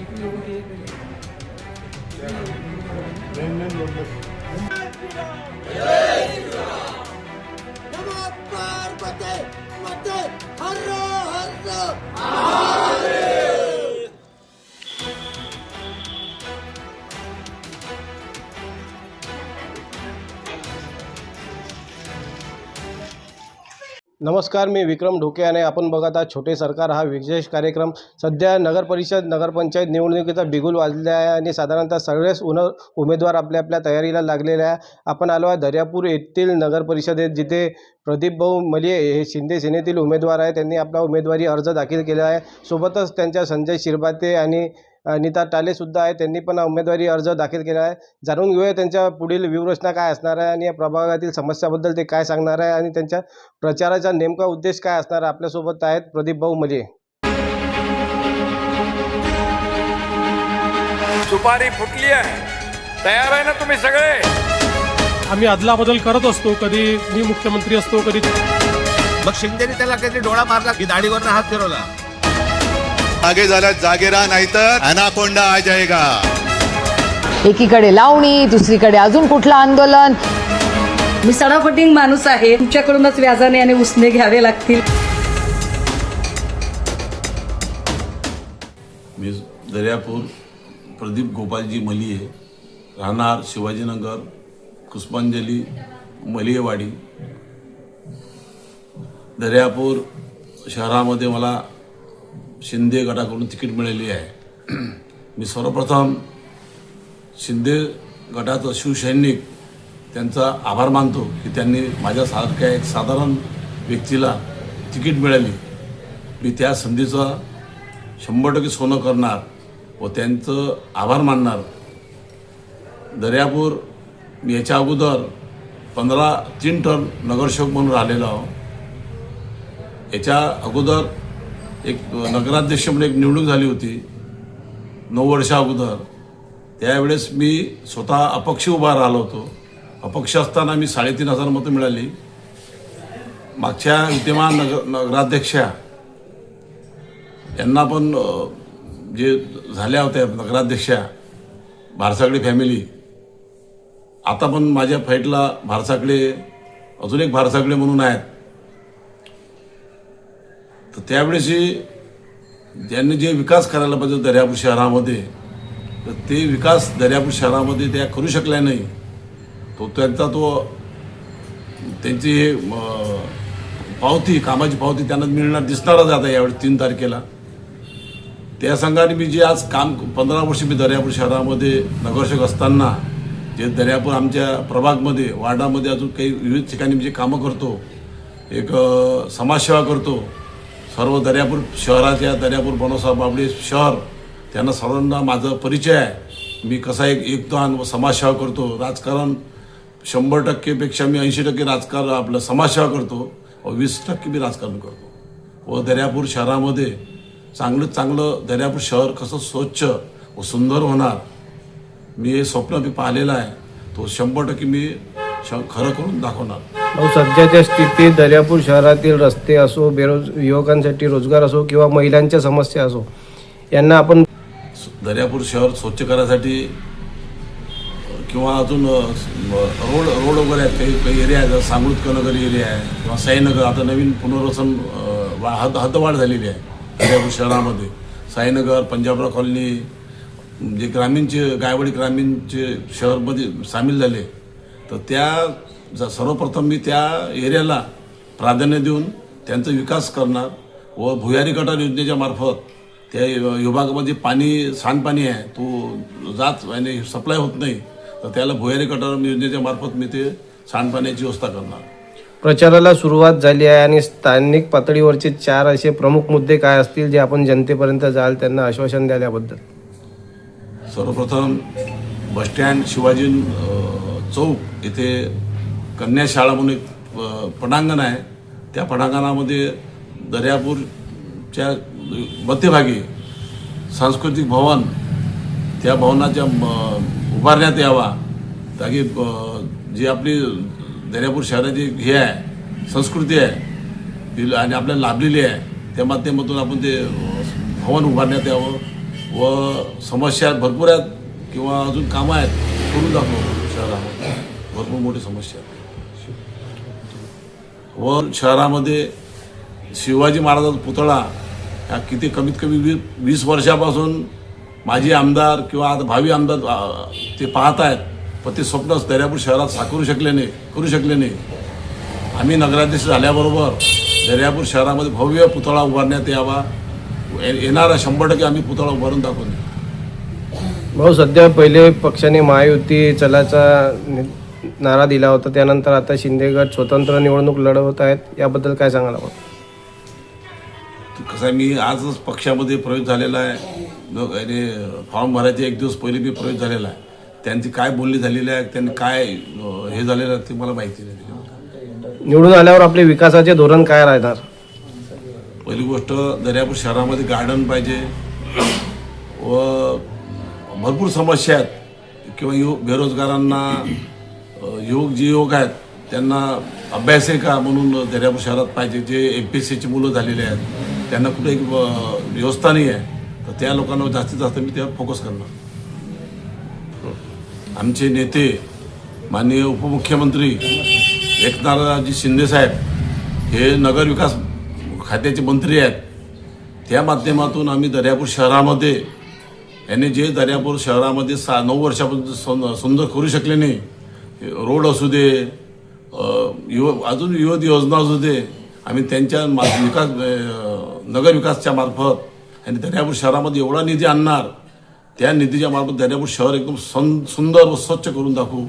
이분 여기 नमस्कार मी विक्रम ढोके आणि आपण बघत आहात छोटे सरकार हा विशेष कार्यक्रम. सध्या नगरपरिषद नगरपंचायत निवडणुकीचा बिगुल वाजलेला आहे आणि साधारणतः सगळेच उन उमेदवार आपल्या आपल्या तयारीला लागलेले आहे. आपण आलो आहे दर्यापूर येथील नगरपरिषदेत जिथे प्रदीप भाऊ मलिये हे शिंदे सेनेतील उमेदवार आहे त्यांनी आपला उमेदवारी अर्ज दाखल केला आहे. सोबतच त्यांच्या संजय शिरभाते आणि अनिता टालेसुद्धा आहे त्यांनी पण उमेदवारी अर्ज दाखल केला आहे. जाणून घेऊया त्यांच्या पुढील व्यूहरचना काय असणार आहे आणि या प्रभागातील समस्याबद्दल ते काय सांगणार आहे आणि त्यांच्या प्रचाराचा नेमका उद्देश काय असणार आहे आपल्यासोबत आहेत प्रदीप भाऊ मलिये. सुपारी फुटली आहे. तयार आहे ना तुम्ही सगळे? आम्ही अदलाबदल करत असतो. कधी मी मुख्यमंत्री असतो कधी मग शिंदेने त्याला काहीतरी डोळा मारला की दाढीवरनं हात फिरवला? आगे झाला जागे राहा नाहीतर अनाकोंडा आ जाएगा एकीकडे लावणी दुसरीकडे अजून कुठलं आंदोलन? मी सडाफटिंग माणूस आहे. तुमच्याकडूनच व्याजाने आणि उसने घ्यावे लागतील. मी दर्यापूर प्रदीप गोपालजी मलिये राहणार शिवाजीनगर पुष्पांजली मलियेवाडी. दर्यापूर शहरामध्ये मला शिंदे गटाकडून तिकीट मिळाली आहे. मी सर्वप्रथम शिंदे गटाचं शिवसैनिक त्यांचा आभार मानतो की त्यांनी माझ्यासारख्या एक साधारण व्यक्तीला तिकीट मिळाली. मी त्या संधीचा शंभर टक्के सोनं करणार व त्यांचं आभार मानणार. दर्यापूर मी याच्या अगोदर पंधरा तीन टर्म नगरसेवक म्हणून राहिलेलो आहो. याच्या अगोदर एक नगराध्यक्ष म्हणून एक निवडणूक झाली होती नऊ वर्षा अगोदर. त्यावेळेस मी स्वतः अपक्ष उभा राहिलो होतो. अपक्ष असताना मी साडेतीन हजार मतं मिळाली. मागच्या विद्यमान नगर नगराध्यक्षा यांना पण जे झाल्या होत्या नगराध्यक्षा भारसाकडे फॅमिली आता पण माझ्या फाईटला भारसाकडे अजून एक भारसाकडे म्हणून आहेत. तर त्यावेळेसही ज्यांनी जे विकास करायला पाहिजे दर्यापूर शहरामध्ये तर ते विकास दर्यापूर शहरामध्ये त्या करू शकल्या नाही. तो त्यांचा तो त्यांची हे म, पावती कामाची पावती त्यांना मिळणार दिसणारच आता यावेळी तीन तारखेला. त्या संघाने मी जे आज काम पंधरा वर्ष मी दर्यापूर शहरामध्ये नगरसेवक असताना जे दर्यापूर आमच्या प्रभागमध्ये वार्डामध्ये अजून काही विविध ठिकाणी मी जे कामं करतो एक समाजसेवा करतो सर्व दर्यापूर शहराच्या दर्यापूर बनोसा बाबडे शहर त्यांना सर्वांना माझा परिचय आहे. मी कसा एक योगदान व समाजसेवा करतो? राजकारण शंभर टक्केपेक्षा मी ऐंशी टक्के राजकारण आपलं समाजसेवा करतो व वीस टक्के मी राजकारण करतो. व दर्यापूर शहरामध्ये चांगलं चांगलं दर्यापूर शहर कसं स्वच्छ व सुंदर होणार मी हे स्वप्न मी पाहिलेलं आहे. तो शंभर टक्के मी श खरं करून दाखवणार. सध्याच्या स्थितीत दर्यापूर शहरातील रस्ते असो बेरोज युवकांसाठी रोजगार असो किंवा महिलांच्या समस्या असो यांना आपण दर्यापूर शहर स्वच्छ करायसाठी किंवा अजून रोड रोड वगैरे आहेत काही काही एरिया आहेत जसं सांगृतकर एरिया आहे किंवा साईनगर आता नवीन पुनर्वसन वा- हद हद्दवाढ झालेली आहे दर्यापूर शहरामध्ये. साईनगर पंजाबराव कॉलनी जे ग्रामीणचे गायवाडी ग्रामीणचे शहरमध्ये सामील झाले तर त्या ज- सर्वप्रथम मी त्या एरियाला प्राधान्य देऊन त्यांचा विकास करणार व भुयारी गटार योजनेच्या मार्फत त्या विभागामध्ये पाणी सांडपाणी आहे तो जात आणि सप्लाय होत नाही तर त्याला भुयारी गटार योजनेच्या मार्फत मी ते सांडपाण्याची व्यवस्था करणार. प्रचाराला सुरुवात झाली आहे आणि स्थानिक पातळीवरचे चार असे प्रमुख मुद्दे काय असतील जे आपण जनतेपर्यंत जाल त्यांना आश्वासन द्याल्याबद्दल सर्वप्रथम बसस्टँड शिवाजी चौक इथे कन्या शाळा म्हणून एक अ, पटांगण आहे. त्या पटांगणामध्ये दर्यापूरच्या मध्यभागी सांस्कृतिक भवन त्या भवनाच्या उभारण्यात यावा. ताकी जी आपली दर्यापूर शहराची हे आहे संस्कृती आहे ती आणि आपल्याला लाभलेली आहे त्या माध्यमातून आपण ते भवन उभारण्यात यावं व समस्या भरपूर आहेत किंवा अजून कामं आहेत करून दाखव शहरामध्ये भरपूर मोठी समस्या आहे. व शहरामध्ये शिवाजी महाराजांचा पुतळा हा किती कमीत कमी वी वीस वर्षापासून माजी आमदार किंवा आता भावी आमदार ते पाहत आहेत. पण ते स्वप्न दर्यापूर शहरात साकारू शकले नाही करू शकले नाही. आम्ही नगराध्यक्ष झाल्याबरोबर दर्यापूर शहरामध्ये भव्य पुतळा उभारण्यात यावा. ये- येणारा शंभर टक्के आम्ही पुतळा उभारून दाखवून भाऊ सध्या पहिले पक्षाने महायुती चलाचा नारा दिला होता त्यानंतर आता शिंदे गट स्वतंत्र निवडणूक लढवत आहेत याबद्दल काय सांगाल आपण? कसं आहे मी आजच पक्षामध्ये प्रवेश झालेला आहे. फॉर्म भरायचे एक दिवस पहिले मी प्रवेश झालेला आहे. त्यांची काय बोलणी झालेली आहे त्यांनी काय अ, हे झालेलं आहे ते मला माहिती नाही. निवडून आल्यावर आपले विकासाचे धोरण काय राहणार? पहिली गोष्ट दर्यापूर शहरामध्ये गार्डन पाहिजे. व भरपूर समस्या आहेत. किंवा युवक बेरोजगारांना योग जे योग आहेत त्यांना अभ्यासिका म्हणून दर्यापूर शहरात पाहिजे? जे एम पी एस सीची मुलं झालेले आहेत त्यांना कुठे एक व्यवस्था नाही आहे तर त्या लोकांना जास्तीत जास्त मी त्यावर फोकस करणार. आमचे नेते माननीय उपमुख्यमंत्री एकनाथरावजी शिंदेसाहेब हे नगरविकास खात्याचे मंत्री आहेत. त्या माध्यमातून आम्ही दर्यापूर शहरामध्ये यांनी जे दर्यापूर शहरामध्ये सा नऊ वर्षापासून सुंदर करू शकले नाही रोड असू दे युव अजून विविध योजना असू दे आम्ही त्यांच्या मा विकास नगरविकासच्या मार्फत आणि दर्यापूर शहरामध्ये एवढा निधी आणणार त्या निधीच्या मार्फत दर्यापूर शहर एकदम सं सुंदर व स्वच्छ करून दाखवू.